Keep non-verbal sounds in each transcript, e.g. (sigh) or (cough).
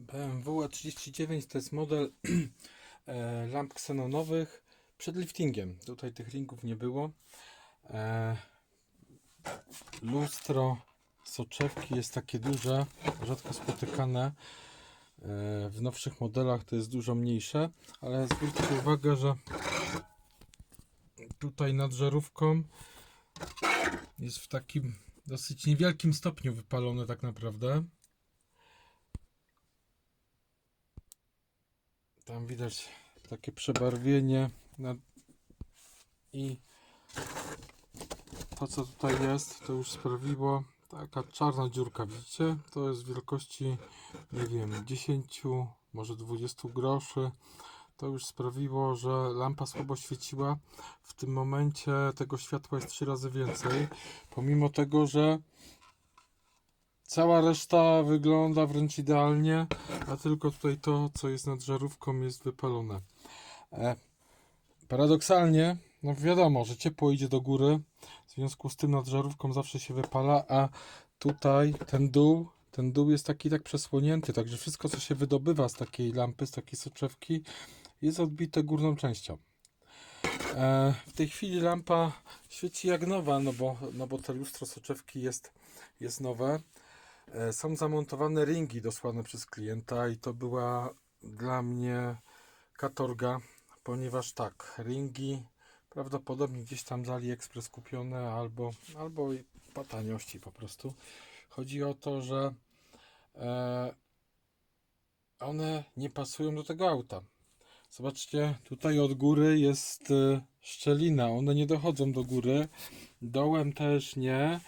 BMW E39 to jest model (clears throat) e, lamp ksenonowych przed liftingiem. Tutaj tych ringów nie było. E, lustro soczewki jest takie duże, rzadko spotykane. E, w nowszych modelach to jest dużo mniejsze, ale zwróćcie uwagę, że tutaj nad żarówką jest w takim dosyć niewielkim stopniu wypalone tak naprawdę. Tam widać takie przebarwienie i to co tutaj jest to już sprawiło taka czarna dziurka widzicie? To jest wielkości nie wiem 10 może 20 groszy. To już sprawiło, że lampa słabo świeciła. W tym momencie tego światła jest 3 razy więcej. Pomimo tego, że Cała reszta wygląda wręcz idealnie, a tylko tutaj to, co jest nad żarówką, jest wypalone. E, paradoksalnie, no wiadomo, że ciepło idzie do góry, w związku z tym nad żarówką zawsze się wypala, a tutaj ten dół, ten dół jest taki tak przesłonięty, także wszystko, co się wydobywa z takiej lampy, z takiej soczewki, jest odbite górną częścią. E, w tej chwili lampa świeci jak nowa, no bo, no bo te lustro soczewki jest, jest nowe. E, Są zamontowane ringi dosłane przez klienta i to była dla mnie katorga, ponieważ tak, ringi prawdopodobnie gdzieś tam z AliExpress kupione albo, albo po taniości po prostu. Chodzi o to, że e, one nie pasują do tego auta. Zobaczcie, tutaj od góry jest e, szczelina, one nie dochodzą do góry, dołem też nie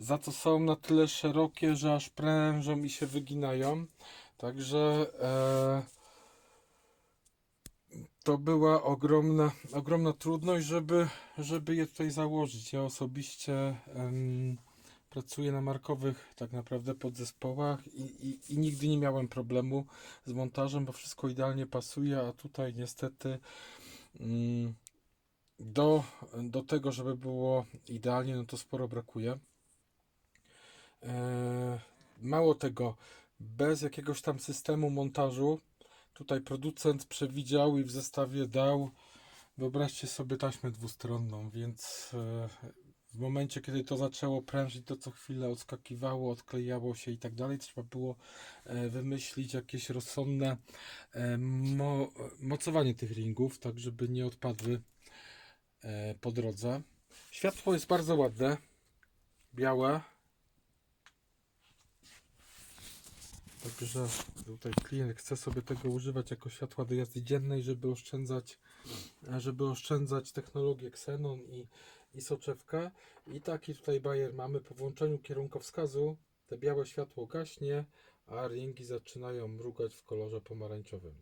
za to są na tyle szerokie, że aż prężą i się wyginają. Także e, to była ogromna, ogromna trudność, żeby, żeby je tutaj założyć. Ja osobiście em, pracuję na markowych tak naprawdę podzespołach i, i, i nigdy nie miałem problemu z montażem, bo wszystko idealnie pasuje, a tutaj niestety mm, do, do tego, żeby było idealnie, no to sporo brakuje. Eee, Mało tego, bez jakiegoś tam systemu montażu, tutaj producent przewidział i w zestawie dał, wyobraźcie sobie taśmę dwustronną, więc e, w momencie, kiedy to zaczęło prężyć, to co chwilę odskakiwało, odklejało się i tak dalej, trzeba było e, wymyślić jakieś rozsądne e, mo mocowanie tych ringów, tak żeby nie odpadły e, po drodze. Światło jest bardzo ładne, białe. Także tutaj klient chce sobie tego używać jako światła do jazdy dziennej, żeby oszczędzać, żeby oszczędzać technologię Xenon i, i soczewkę. I taki tutaj bajer mamy po włączeniu kierunkowskazu. Te białe światło gaśnie, a ringi zaczynają mrugać w kolorze pomarańczowym.